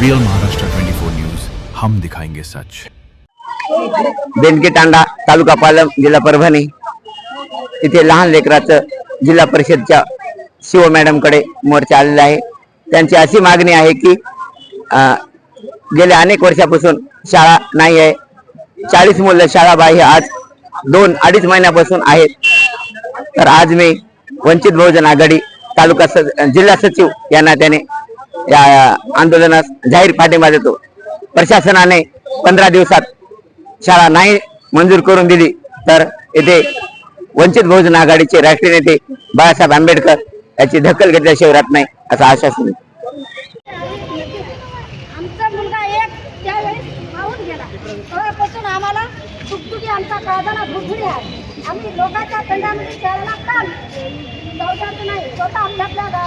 Real Maharashtra 24 news हम दिखाएंगे सच। बेंडके तांडा तालुका पालम जिल्हा परभणी. इथे लहान लेकराचं जिल्हा परिषदच्या शिव मॅडमकडे मोर्चा आलेला आहे. त्यांची अशी मागणी आहे की गेल्या अनेक वर्षापासून शाळा नाही आहे. चाळीस मुलं शाळा बाह्य आज दोन अडीच महिन्यापासून आहेत. तर आज मी वंचित बहुजन आघाडी तालुका स जिल्हा सचिव यांना त्याने या आंदोलनास जाहीर पाठिंबा देतो. प्रशासनाने पंधरा दिवसात शाळा नाही मंजूर करून दिली तर येथे वंचित बहुजन आघाडीचे राष्ट्रीय नेते बाळासाहेब आंबेडकर याची दखल घेतल्याशिवाय राहत नाही असं आश्वासन आम्हाला सुखसुखी आमचा काळजाला घुसली आहे. आम्ही लोकांच्या तंडामध्ये खेळायला काम जाऊ नाही. स्वतः आपल्या